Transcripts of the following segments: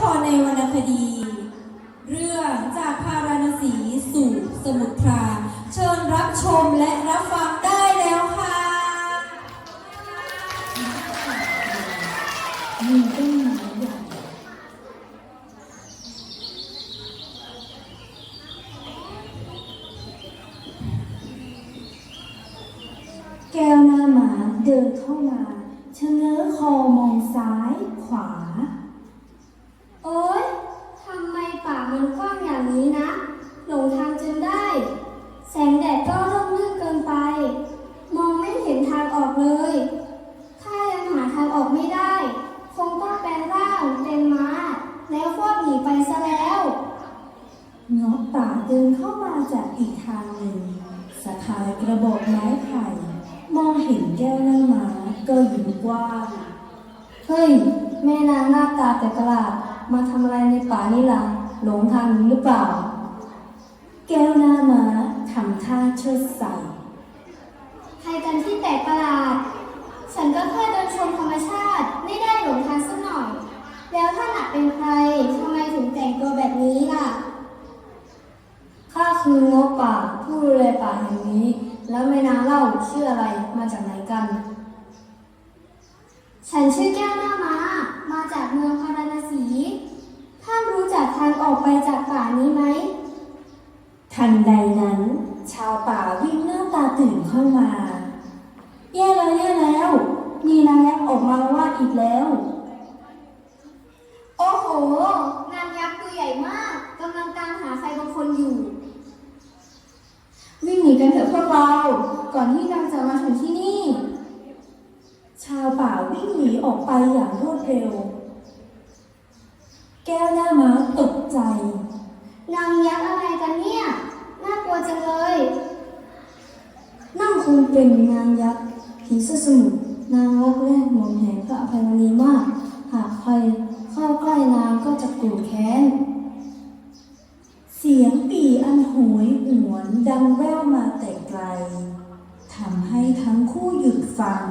ครในวรรณคดี เรื่องจากพาราณสีสู่สมุทรราเชิญรับชมและรับฟังได้แล้วค่ะมีต้นไม้ใหญ่แก้วหน้าหมาเดินเข้ามาชะเง้อคอมองซ้ายขวา โอ๊ย ทำไมป่ามันกว้างอย่างนี้นะ หลงทางจนได้ แสงแดดก็ร่มรื่นเกินไป มองไม่เห็นทางออกเลย ถ้ายังหาทางออกไม่ได้ คงต้องแปลงร่างเป็นม้า แล้วควบหนีไปซะแล้ว เงาะป่าเดินเข้ามาจากอีกทางหนึ่งสะพายกระบอกไม้ไผ่ มองเห็นแก้วหน้าหมาก็ยิ้มกว้าง เฮ้ย แม่นางหน้าตาแต่กลาดมาทำอะไรในป่านี่ล่ะหลงทางนี้หรือเปล่า แก้วหน้าหมาทำท่าเชิดใส่ใครกันที่แปลกประหลาด ฉันก็แค่เดินชมธรรมชาติ ไม่ได้หลงทางสักหน่อย แล้วถ้าหนักเป็นใครทำไมถึงแต่งตัวแบบนี้ล่ะ ข้าคืองบป่าผู้ดูแลป่าแห่งนี้ แล้วแม่นางเล่าชื่ออะไรมาจากไหนกัน ฉันชื่อแก้วหน้ามามาจากเมืองพาราณสี ท่านรู้จักทางออกไปจากป่านี้ไหม ทันใดนั้น ชาวป่าวิ่งหน้าตาตื่นเข้ามา แย่แล้วแย่แล้ว มีนางยักษ์ออกมาว่าอีกแล้ว โอ้โห นางยักษ์ตัวใหญ่มากกำลังตามหาใครบางคนอยู่ วิ่งหนีกันเถอะพวกเรา ก่อนที่นางจะมาถึงที่นี่ชาวป่าวิ่งหนีออกไปอย่างรวดเร็ว แก้วหน้าม้าตกใจ นางยักษ์อะไรกันเนี่ย น่ากลัวจังเลย นั่งคงเป็นนางยักษ์ผีเสื้อสมุทรนางรักแรกหมองแห่งพระอภัยมณีมาก หากใครเข้าใกล้นางก็จะโกรธแค้น เสียงปี่อันโหยหวนดังแว่วมาแต่ไกลทำให้ทั้งคู่หยุดฟัง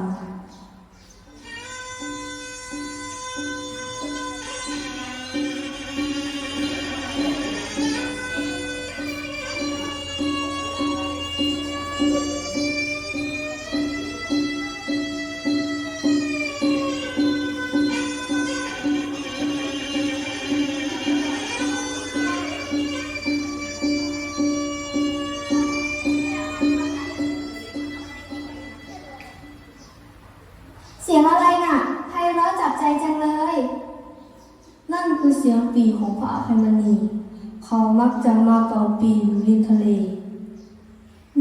พระอภัยมณีเขามักจะมาเป่าปีอยู่ริมทะเล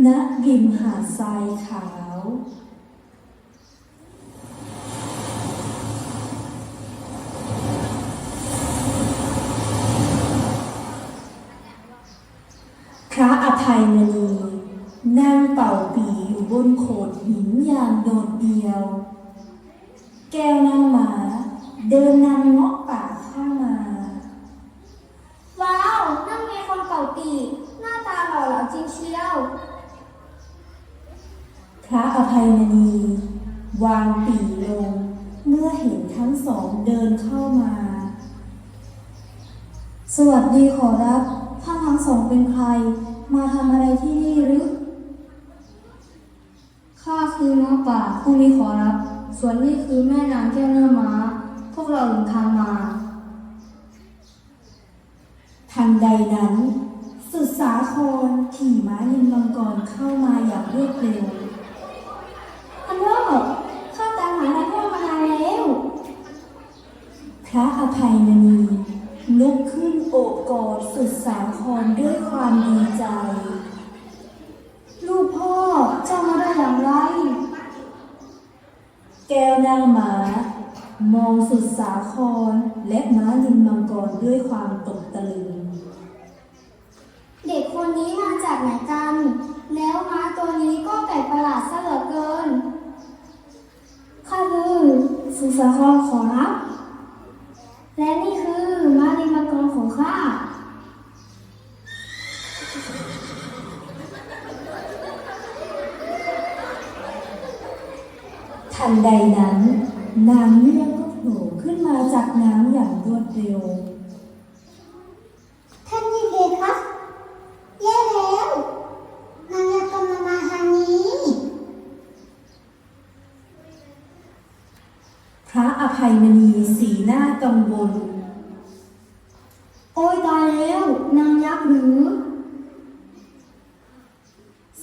ณริมหาดทรายขาว พระอภัยมณีนั่งเป่าปีอยู่บนโขดหินอย่างโดดเดี่ยว แก้วน้ำหมา เดินนำเงาะป่าเข้ามา ว้าว นั่นมี คนเป่าปีหน้าตาหล่อเหลาจริงเชียว พระอภัยมณี วางปีลง เมื่อเห็นทั้งสองเดินเข้ามา สวัสดีขอรับท่านทั้งสองเป็นใคร มาทำอะไรที่นี่หรือข้าคือน้องป่าผู้นี้ขอรับ ส่วนนี้คือแม่นางแก้วหน้าม้า พวกเราหลงทางมาทันใดนั้น สุดสาครขี่ม้านินมังกรเข้ามาอย่างรวดเร็วอันโลกข้าตามหานายพ่อมานานแล้ว พระอภัยมณีลุกขึ้นโอบกอดสุดสาครด้วยความดีใจ ลูกพ่อเจ้ามาได้อย่างไร แก้วหน้าม้ามองสุดสาครและม้านินมังกรด้วยความตกตะลึง เด็กคนนี้มาจากไหนกัน แล้วม้าตัวนี้ก็แปลกประหลาดซะเหลือเกิน ข้าคือสุสาครขอรับ และนี่คือม้านิมังกรของข้า ทันใดนั้น นางเงือกก็โผล่ขึ้นมาจากน้ำอย่างรวดเร็ว พระอภัยมณีสีหน้ากังวล โอ้ยตายแล้ว นางยักษ์หรือ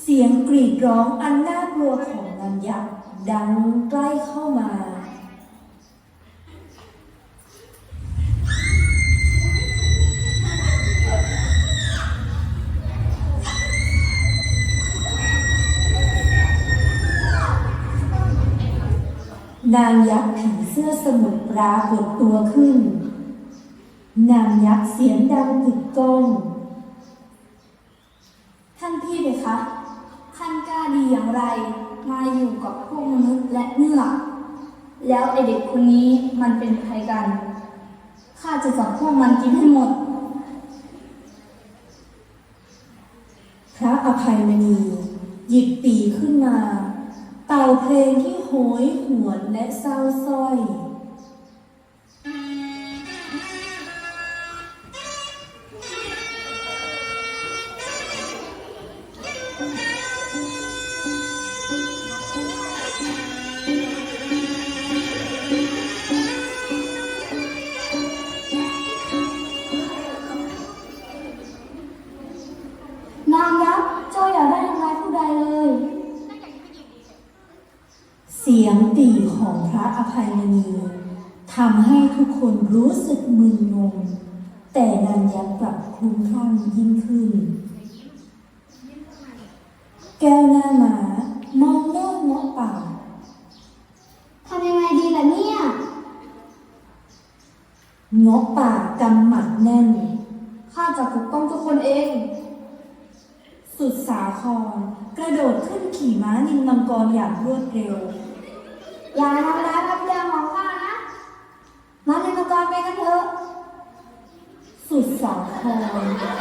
เสียงกรีดร้องอันน่ากลัวของนางยักษ์ดังใกล้เข้ามา นางยักษ์ สื้อสมุทรปรากฏตัวขึ้น นางยักษ์เสียงดังกึกก้อง ท่านพี่เลยคะ ท่านกล้าดีอย่างไร มาอยู่กับพวกมนุษย์และเงือกแล้วไอเด็กคนนี้มันเป็นใครกัน ข้าจะจับพวกมันกินให้หมด พระอภัยมณีหยิบปีขึ้นมา เป่าเพลงที่โหยหวนและเศร้าสร้อย ยงตีของพระอภัยมณีทำให้ทุกคนรู้สึกมึนงง แต่นางยักษ์กลับคลุ้มคลั่งยิ่งขึ้น แก้วหน้าหมามองหน้าเงาะป่าทำยังไงดีล่ะเนี่ยเงาะป่ากำหมัดแน่น ข้าจะปกป้องทุกคนเอง สุดสาครกระโดดขึ้นขี่ม้านินมังกรอย่างรวดเร็ว อย่าทำร้ายพระเจ้าของข้านะ มาในมังกรไปกันเถอะ สุดสาคร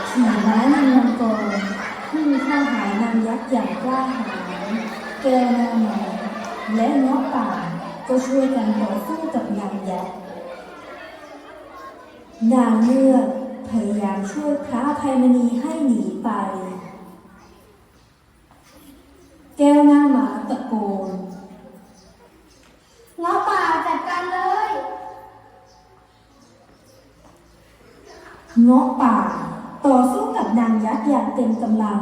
ขี่ม้านินมังกรขึ้นเข้าหายนางยักษ์อย่างกล้าหาญแกวนามาและเงาะป่าก็ช่วยกันต่อสู้กับนางยักษ์นางเลือกพยายามช่วยพระภัยมณีให้หนีไป แก้วหน้าหมาตะโกน เงาะป่าจัดการเลย เงาะป่า ต่อสู้กับนางยักษ์อย่างเต็มกำลัง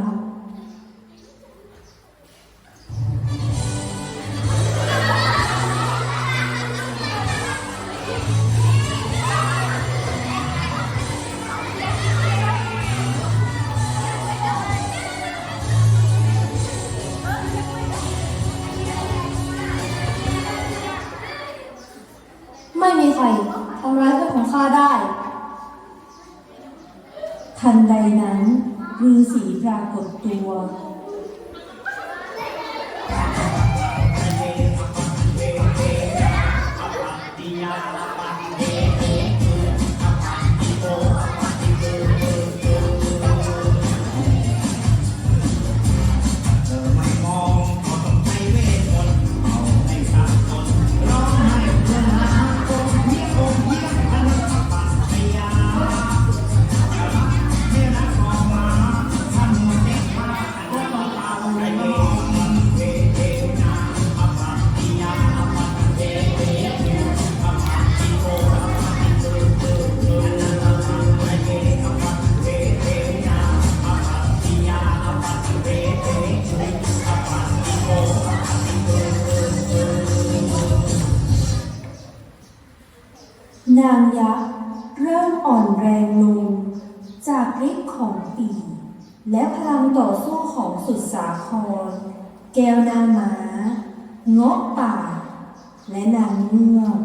ยักษ์เริ่มอ่อนแรงลง จากฤทธิ์ของปีและพลังต่อสู้ของสุดสาคร แก้วนาหมาเงาะป่า และนางเงือก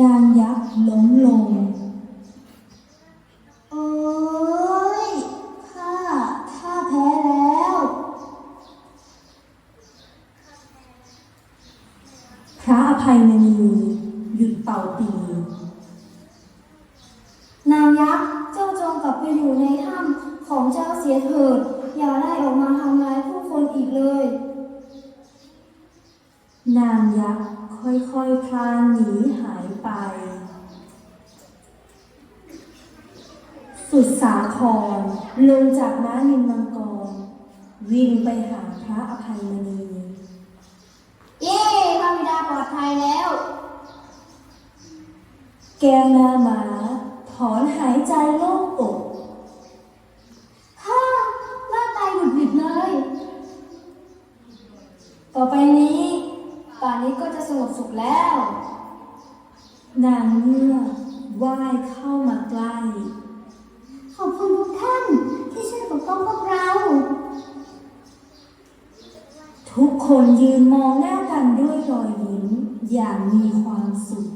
นางยักษ์ล้มลง โอ้ย ข้า ข้าแพ้แล้ว พระอภัยมณีหยุดเป่าปี นางยักษ์เจ้าจงกลับไปอยู่ในถ้ำของเจ้าเสียเถิด อย่าได้ออกมาทำร้ายผู้คนอีกเลย นางยักษ์ค่อยๆคลานหนีหายไป สุดสาครลงจากม้านินมังกร วิ่งไปหาพระอภัยมณี เย้พระบิดาปลอดภัยแล้ว แก้วหน้าม้าถอนหายใจโล่งอกฮ่าล่าตายหวุดหวิดเลย ต่อไปนี้ ป่านนี้ก็จะสงบสุขแล้ว นางเงือกว่ายเข้ามาใกล้ ขอบคุณทุกท่านที่ช่วยปกป้องพวกเรา ทุกคนยืนมองหน้ากันด้วยรอยยิ้มอย่างมีความสุข